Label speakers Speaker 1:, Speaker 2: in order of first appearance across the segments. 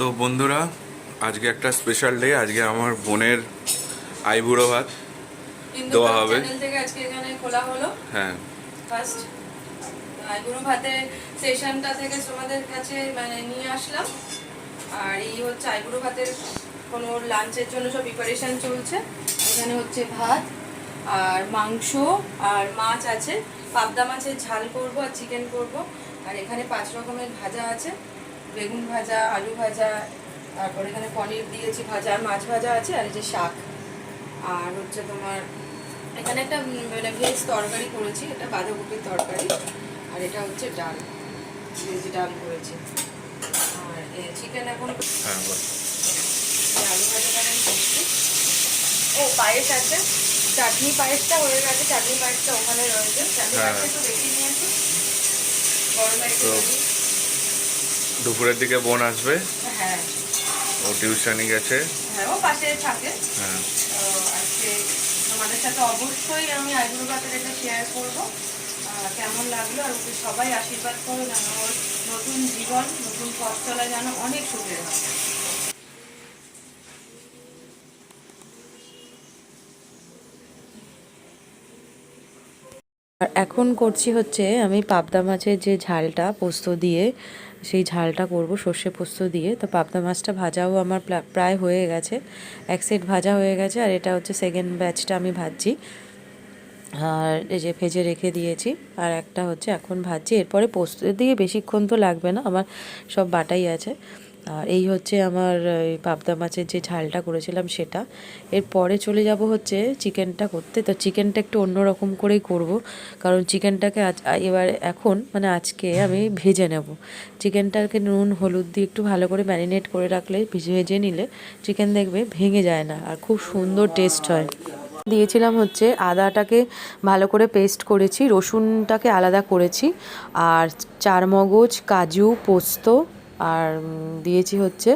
Speaker 1: তো বন্ধুরা আজকে একটা স্পেশাল ডে আজকে আমার বোনের আইবুড়ো ভাত দেওয়া হবে।
Speaker 2: আজকে এখানে খোলা হলো।
Speaker 1: হ্যাঁ।
Speaker 2: ফার্স্ট আইবুড়ো ভাতের সেশনটা থেকে তোমাদের কাছে মানে নিয়ে আসলাম। আর এই হচ্ছে আইবুড়ো ভাতের কোনো লাঞ্চের জন্য সব প্রিপারেশন চলছে। এখানে হচ্ছে ভাত আর মাংস আর মাছ আছে। পাবদা মাছের ঝাল করব আর চিকেন করব। আর এখানে পাঁচ রকমের ভাজা আছে। বেগুন ভাজা আলু ভাজা তারপর এখানে পনির দিয়েছি ভাজা আর মাছ ভাজা আছে আর এই যে শাক। আর হচ্ছে তোমার এখানে একটা মানে ভেজ তরকারি করেছি এটা বাঁধাকপির তরকারি আর এটা হচ্ছে ডাল। ভেজ ডাল করেছি। আর চিকেন এখন
Speaker 1: হ্যাঁ
Speaker 2: আলু ভাজাটা ও পায়েস আছে। চাটনি পায়েসটা হয়ে গেছে চাটনি পায়েসটা ওখানে রয়েছে। চাটনি
Speaker 1: হ্যাঁ।
Speaker 2: পায়েসটা একটু বেশি নিয়েছি। গরমে একটু।
Speaker 1: দুপুরের দিকে বোন আসবে।
Speaker 2: হ্যাঁ।
Speaker 1: ও টিউশনে গেছে।
Speaker 2: হ্যাঁ ও পাশে থাকে।
Speaker 1: হ্যাঁ।
Speaker 2: আজকে তোমাদের সাথে অবশ্যই আমি আইবুড়ো এটা শেয়ার করব। কেমন লাগল? আর ওকে সবাই আশীর্বাদ করো যেন ওর নতুন জীবন নতুন পথ চলা যেন অনেক সুখের হয়।
Speaker 3: আর এখন করছি হচ্ছে আমি পাবদা মাছের যে ঝালটা পোস্ত দিয়ে সেই ঝালটা করব, সর্ষে পোস্ত দিয়ে। তো পাবদা মাছটা ভাজাও আমার প্রায় হয়ে গেছে। এক সেট ভাজা হয়ে গেছে, আর এটা হচ্ছে সেকেন্ড ব্যাচটা আমি ভাজছি। আর এই যে ভেজে রেখে দিয়েছি, আর একটা হচ্ছে এখন ভাজছি। এরপরে পোস্ত দিয়ে বেশিক্ষণ তো লাগবে না, আমার সব বাটাই আছে। আর এই হচ্ছে আমার পাবদা মাছের যে ঝালটা করেছিলাম সেটা। এরপরে চলে যাব হচ্ছে চিকেনটা করতে। তো চিকেনটা একটু অন্যরকম করেই করব, কারণ চিকেনটাকে আজ, এবার এখন মানে আজকে আমি ভেজে নেব। চিকেনটাকে নুন, হলুদ দিয়ে একটু ভালো করে ম্যারিনেট করে রাখলে ভেজে নিলে চিকেন দেখবে ভেঙে যায় না আর খুব সুন্দর টেস্ট হয়। দিয়েছিলাম হচ্ছে আদাটাকে ভালো করে পেস্ট করেছি, রসুনটাকে আলাদা করেছি, আর চারমগজ, কাজু, পোস্ত আর দিয়েছি হচ্ছে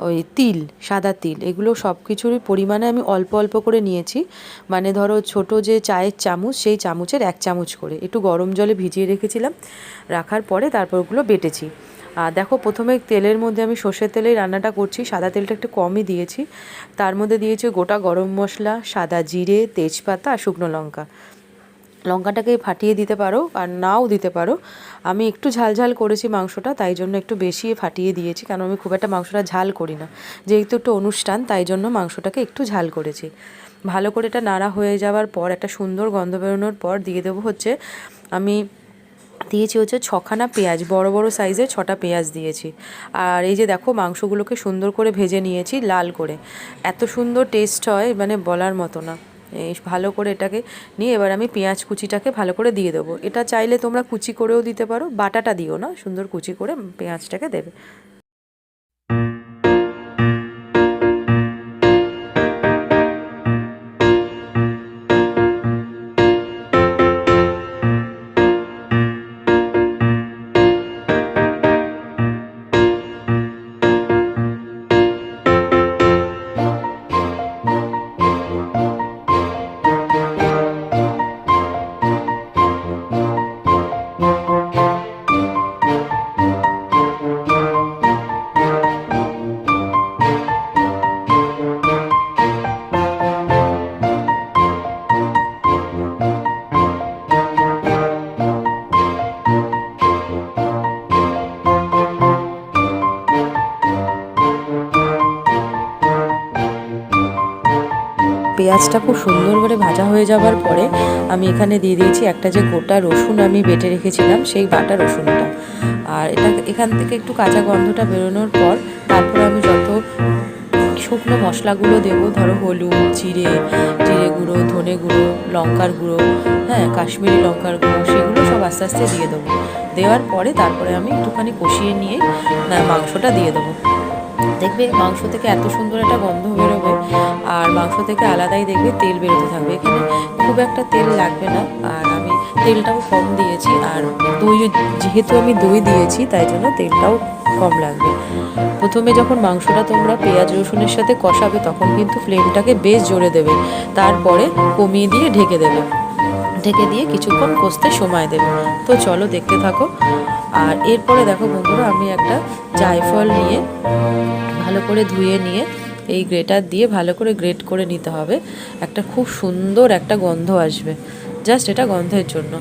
Speaker 3: ওই তিল, সাদা তিল। এগুলো সব কিছুরই পরিমাণে আমি অল্প অল্প করে নিয়েছি। মানে ধরো ছোট যে চায়ের চামচ, সেই চামচের এক চামচ করে। একটু গরম জলে ভিজিয়ে রেখেছিলাম। রাখার পরে তারপর ওগুলো বেটেছি। আর দেখো প্রথমে তেলের মধ্যে আমি সর্ষের তেলেই রান্নাটা করছি। সাদা তেলটা একটু কমই দিয়েছি। তার মধ্যে দিয়েছি গোটা গরম মশলা, সাদা জিরে, তেজপাতা আর শুকনো লঙ্কা। লঙ্কাটাকে ফাটিয়ে দিতে পারো আর নাও দিতে পারো। আমি একটু ঝাল ঝাল করেছি মাংসটা, তাই জন্য একটু বেশি ফাটিয়ে দিয়েছি, কারণ আমি খুব একটা মাংসটা ঝাল করি না। যেহেতু একটু অনুষ্ঠান, তাই জন্য মাংসটাকে একটু ঝাল করেছি। ভালো করে এটা নাড়া হয়ে যাওয়ার পর, একটা সুন্দর গন্ধ বেরোনোর পর, দিয়ে দেবো হচ্ছে, আমি দিয়েছি হচ্ছে ছখানা পেঁয়াজ, বড় বড় সাইজের ছটা পেঁয়াজ দিয়েছি। আর এই যে দেখো, মাংসগুলোকে সুন্দর করে ভেজে নিয়েছি লাল করে। এত সুন্দর টেস্ট হয় মানে বলার মতো না। ভালো করে এটাকে নিয়ে এবার আমি পেঁয়াজ কুচিটাকে ভালো করে দিয়ে দেবো। এটা চাইলে তোমরা কুচি করেও দিতে পারো, বাটাটা দিও না, সুন্দর কুচি করে পেঁয়াজটাকে দেবে। পেঁয়াজটা খুব সুন্দর করে ভাজা হয়ে যাবার পরে আমি এখানে দিয়ে দিয়েছি একটা যে গোটা রসুন আমি বেটে রেখেছিলাম সেই বাটা রসুনটা। আর এটা এখান থেকে একটু কাঁচা গন্ধটা বেরোনোর পর তারপর আমি যত শুকনো মশলাগুলো দেবো ধরো হলুদ জিরে জিরে গুঁড়ো ধনে গুঁড়ো লঙ্কার গুঁড়ো হ্যাঁ কাশ্মীরি লঙ্কার গুঁড়ো সেগুলো সব আস্তে আস্তে দিয়ে দেবো। দেওয়ার পরে তারপরে আমি একটুখানি কষিয়ে নিয়ে না, মাংসটা দিয়ে দেবো। দেখবে মাংস থেকে এত সুন্দর একটা গন্ধ বেরোবে আর মাংস থেকে আলাদাই দেখবে তেল বেরোতে থাকবে এখানে। খুব একটা তেল লাগবে না, আর আমি তেলটাও কম দিয়েছি, আর দই যেহেতু আমি দই দিয়েছি, তাই জন্য তেলটাও কম লাগবে। প্রথমে যখন মাংসটা তোমরা পেঁয়াজ রসুনের সাথে কষাবে, তখন কিন্তু ফ্লেমটাকে বেশ জোরে দেবে। তারপরে কমিয়ে দিয়ে ঢেকে দেবে। ঢেকে দিয়ে কিছুক্ষণ কষতে সময় দেবে। তো চলো দেখতে থাকো। আর এরপরে দেখো বন্ধুরা, আমি একটা জায়ফল নিয়ে ভালো করে ধুয়ে নিয়ে এই গ্রেটার দিয়ে ভালো করে গ্রেট করে নিতে হবে। একটা খুব সুন্দর একটা গন্ধ আসবে। জাস্ট এটা গন্ধের জন্য।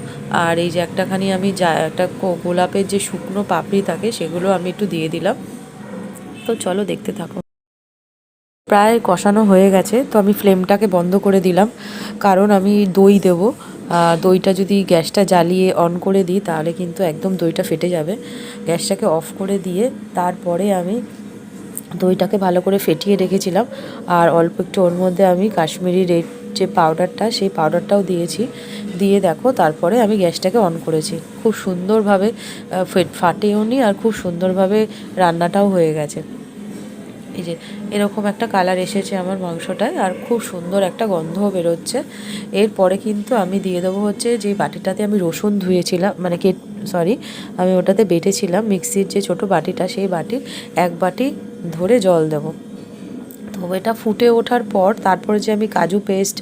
Speaker 3: আর এই যে একটাখানি আমি যা, একটা গোলাপের যে শুকনো পাপড়ি থাকে, সেগুলো আমি একটু দিয়ে দিলাম। তো চলো দেখতে থাকো। প্রায় কষানো হয়ে গেছে, তো আমি ফ্লেমটাকে বন্ধ করে দিলাম। কারণ আমি দই দেবো। দইটা যদি গ্যাসটা জ্বালিয়ে অন করে দিই, তাহলে কিন্তু একদম দইটা ফেটে যাবে। গ্যাসটাকে অফ করে দিয়ে তারপরে আমি দইটাকে ভালো করে ফেটিয়ে রেখেছিলাম। আর অল্প একটু ওর মধ্যে আমি কাশ্মীরি রেড যে পাউডারটা, সেই পাউডারটাও দিয়েছি। দিয়ে দেখো, তারপরে আমি গ্যাসটাকে অন করেছি। খুব সুন্দরভাবে ফেট ফাটেও নি আর খুব সুন্দরভাবে রান্নাটাও হয়ে গেছে। এই যে, এরকম একটা কালার এসেছে আমার মাংসটায় আর খুব সুন্দর একটা গন্ধও বেরোচ্ছে। এরপরে কিন্তু আমি দিয়ে দেবো হচ্ছে যে বাটিটাতে আমি রসুন ধুয়েছিলাম মানে কে, সরি, আমি ওটাতে বেটেছিলাম মিক্সির যে ছোট বাটিটা, সেই বাটির এক বাটি ধরে জল দেবো। তো এটা ফুটে ওঠার পর তারপরে যে আমি কাজু পেস্ট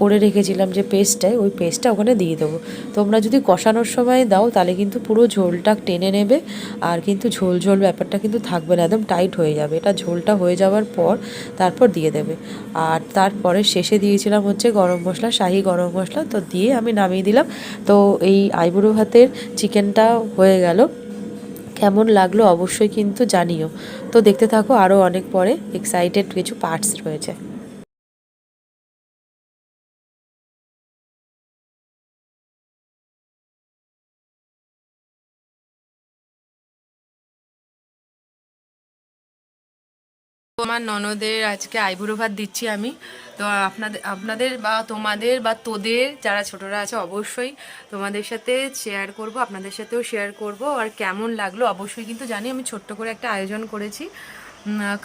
Speaker 3: করে রেখেছিলাম যে পেস্টটায় ওই পেস্টটা ওখানে দিয়ে দেবো। তোমরা যদি কষানোর সময় দাও, তাহলে কিন্তু পুরো ঝোলটা টেনে নেবে আর কিন্তু ঝোল ঝোল ব্যাপারটা কিন্তু থাকবে না, একদম টাইট হয়ে যাবে। এটা ঝোলটা হয়ে যাওয়ার পর তারপর দিয়ে দেবে। আর তারপরে শেষে দিয়েছিলাম হচ্ছে গরম মশলা, শাহি গরম মশলা। তো দিয়ে আমি নামিয়ে দিলাম। তো এই আইবুড়ো ভাতের চিকেনটা হয়ে গেল। কেমন লাগল অবশ্যই কিন্তু জানিও। তো দেখতে থাকো আরও অনেক পরে এক্সাইটেড কিছু পার্টস রয়েছে।
Speaker 2: আমার ননদের আজকে আইবুড়ো ভাত দিচ্ছি আমি। তো আপনাদের আপনাদের বা তোমাদের বা তোদের যারা ছোটরা আছে অবশ্যই তোমাদের সাথে শেয়ার করব আপনাদের সাথেও শেয়ার করব। আর কেমন লাগল অবশ্যই কিন্তু জানি আমি ছোট্ট করে একটা আয়োজন করেছি।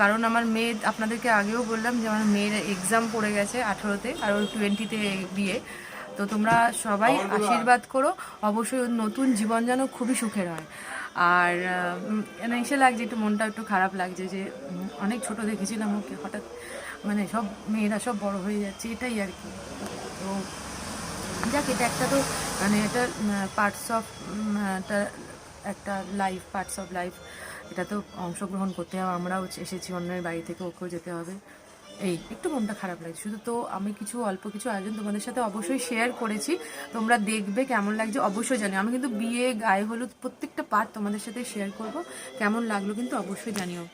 Speaker 2: কারণ আমার মেয়ে আপনাদেরকে আগেও বললাম যে আমার মেয়ের এক্সাম পড়ে গেছে আঠেরোতে আর ওর টোয়েন্টিতে বিয়ে তো তোমরা সবাই আশীর্বাদ করো। অবশ্যই নতুন জীবন যেন খুবই সুখের হয়। আর মানে এসে লাগছে, একটু মনটা একটু খারাপ লাগছে যে অনেক ছোট দেখেছিলাম ওকে, হঠাৎ মানে সব মেয়েরা সব বড় হয়ে যাচ্ছে, এটাই আর কি। তো যাক, এটা একটা তো মানে এটা পার্টস অফ একটা একটা লাইফ পার্টস অফ লাইফ এটা তো অংশগ্রহণ করতে হবে, আমরাও এসেছি অন্যের বাড়ি থেকে ওকেও যেতে হবে। এই, একটু মনটা খারাপ লাগছে। শুধু তো আমি কিছু অল্প কিছু আয়োজন তোমাদের সাথে অবশ্যই শেয়ার করেছি। তোমরা দেখবে কেমন লাগছে, অবশ্যই জানিও। আমি কিন্তু বিয়ে গায়ে হলুদ প্রত্যেকটা পার্ট তোমাদের সাথে শেয়ার করব। কেমন লাগল কিন্তু অবশ্যই জানিও।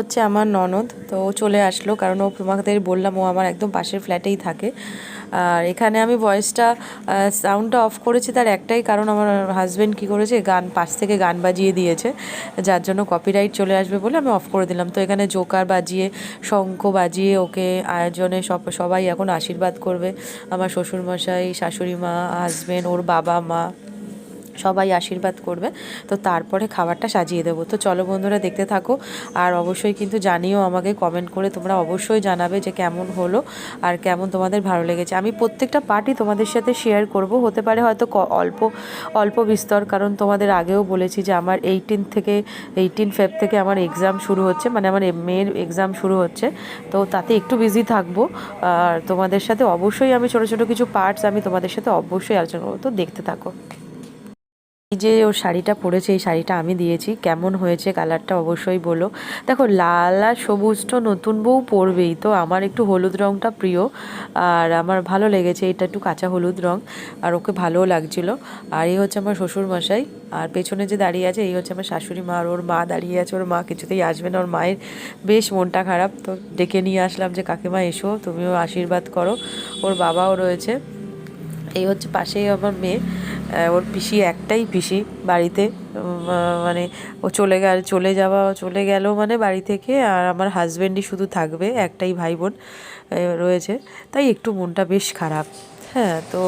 Speaker 3: হচ্ছে আমার ননদ, তো ও চলে আসলো কারণ ও তোমাদের বললাম ও আমার একদম পাশের ফ্ল্যাটেই থাকে। আর এখানে আমি ভয়েসটা সাউন্ডটা অফ করেছি তার একটাই কারণ আমার হাজব্যান্ড কী করেছে, গান, পাশ থেকে গান বাজিয়ে দিয়েছে, যার জন্য কপিরাইট চলে আসবে বলে আমি অফ করে দিলাম। তো এখানে জোকার বাজিয়ে, শঙ্খ বাজিয়ে ওকে আয়োজনে সব, সবাই এখন আশীর্বাদ করবে। আমার শ্বশুরমশাই শাশুড়ি মা হাজব্যান্ড ওর বাবা, মা। সবাই আশীর্বাদ করবে। তো তারপরে খাবারটা সাজিয়ে দেবো। তো চলো বন্ধুরা, দেখতে থাকো। আর অবশ্যই কিন্তু জানিও আমাকে কমেন্ট করে তোমরা অবশ্যই জানাবে যে কেমন হলো আর কেমন তোমাদের ভালো লেগেছে। আমি প্রত্যেকটা পার্টই তোমাদের সাথে শেয়ার করব। হতে পারে হয়তো অল্প অল্প বিস্তর, কারণ তোমাদের আগেও বলেছি যে আমার এইটিন থেকে এইটিন ফেব থেকে আমার এক্সাম শুরু হচ্ছে। মানে আমার মেয়ের এক্সাম শুরু হচ্ছে। তো তাতে একটু বিজি থাকব। আর তোমাদের সাথে অবশ্যই আমি ছোটো ছোটো কিছু পার্টস আমি তোমাদের সাথে অবশ্যই আলোচনা করব। তো দেখতে থাকো। এই যে ওর শাড়িটা পরেছে, এই শাড়িটা আমি দিয়েছি। কেমন হয়েছে কালারটা অবশ্যই বলো। দেখো, লাল আর সবুজ তো নতুন বউ পরবেই, তো আমার একটু হলুদ রঙটা প্রিয়। আর আমার ভালো লেগেছে, এটা একটু কাঁচা হলুদ রঙ আর ওকে ভালোও লাগছিল। আর এই হচ্ছে আমার শ্বশুর মশাই আর পেছনে যে দাঁড়িয়ে আছে, এই হচ্ছে আমার শাশুড়ি মা, আর ওর মা দাঁড়িয়ে আছে, ওর মা কিছুতেই আসবে না, ওর মায়ের বেশ মনটা খারাপ। তো ডেকে নিয়ে আসলাম যে, কাকিমা, এসো, তুমিও আশীর্বাদ করো। ওর বাবাও রয়েছে। এই হচ্ছে পাশেই আমার মেয়ে। ওর পিসি একটাই পিসি বাড়িতে মানে ও চলে গেল চলে যাওয়া, চলে গেল মানে বাড়ি থেকে আর আমার হাজব্যান্ডই শুধু থাকবে, একটাই ভাই বোন রয়েছে। তাই একটু মনটা বেশ খারাপ। হ্যাঁ তো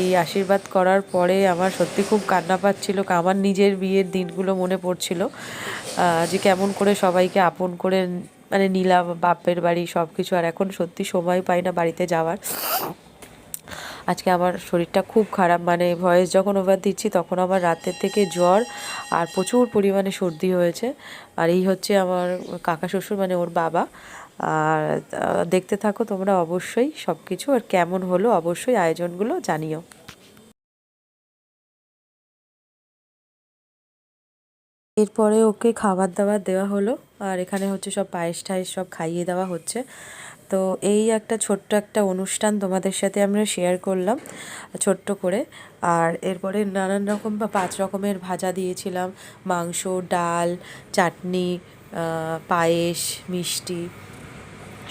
Speaker 3: এই আশীর্বাদ করার পরে আমার সত্যি খুব কান্না পাচ্ছিল আমার নিজের বিয়ের দিনগুলো মনে পড়ছিল। যে কেমন করে সবাইকে আপন করে মানে নিলাম, বাপের বাড়ি সব কিছু আর এখন সত্যি সময় পাই না বাড়িতে যাওয়ার। আজকে আমার শরীরটা খুব খারাপ মানে ভয়েস যখন ওভার দিচ্ছি তখন আমার রাতের থেকে জ্বর আর প্রচুর পরিমাণে সর্দি হয়েছে। আর এই হচ্ছে আমার কাকা শ্বশুর মানে ওর বাবা। আর দেখতে থাকো তোমরা অবশ্যই সব কিছু আর কেমন হলো অবশ্যই আয়োজনগুলো জানিও। এরপরে ওকে খাবার দাবার দেওয়া হলো আর এখানে হচ্ছে সব পায়েস টায়েস সব খাইয়ে দেওয়া হচ্ছে। তো এই একটা ছোট্ট একটা অনুষ্ঠান তোমাদের সাথে আমরা শেয়ার করলাম, ছোট্ট করে। আর এরপরে নানান রকম বা পাঁচ রকমের ভাজা দিয়েছিলাম, মাংস, ডাল, চাটনি পায়েস, মিষ্টি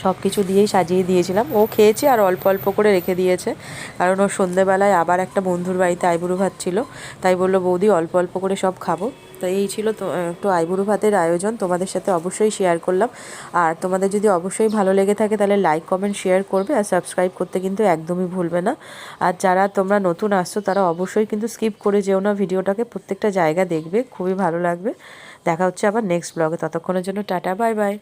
Speaker 3: সব কিছু দিয়েই সাজিয়ে দিয়েছিলাম। ও খেয়েছে আর অল্প অল্প করে রেখে দিয়েছে, কারণ ও সন্ধেবেলায় আবার একটা বন্ধুর বাড়িতে আইবুড়ো ভাত ছিল, তাই বলল, বৌদি, অল্প অল্প করে সব খাব। তো এই ছিল তো একটু আইবুড়ো ভাতের আয়োজন। তোমাদের সাথে অবশ্যই শেয়ার করলাম। আর তোমাদের যদি অবশ্যই ভালো লেগে থাকে, তাহলে লাইক কমেন্ট শেয়ার করবে আর সাবস্ক্রাইব করতে কিন্তু একদমই ভুলবে না। আর যারা তোমরা নতুন আসছো, তারা অবশ্যই কিন্তু স্কিপ করে যেও না ভিডিওটাকে। প্রত্যেকটা জায়গা দেখবে, খুবই ভালো লাগবে। দেখা হচ্ছে আবার নেক্সট ব্লগে ততক্ষণের জন্য টাটা বাই বাই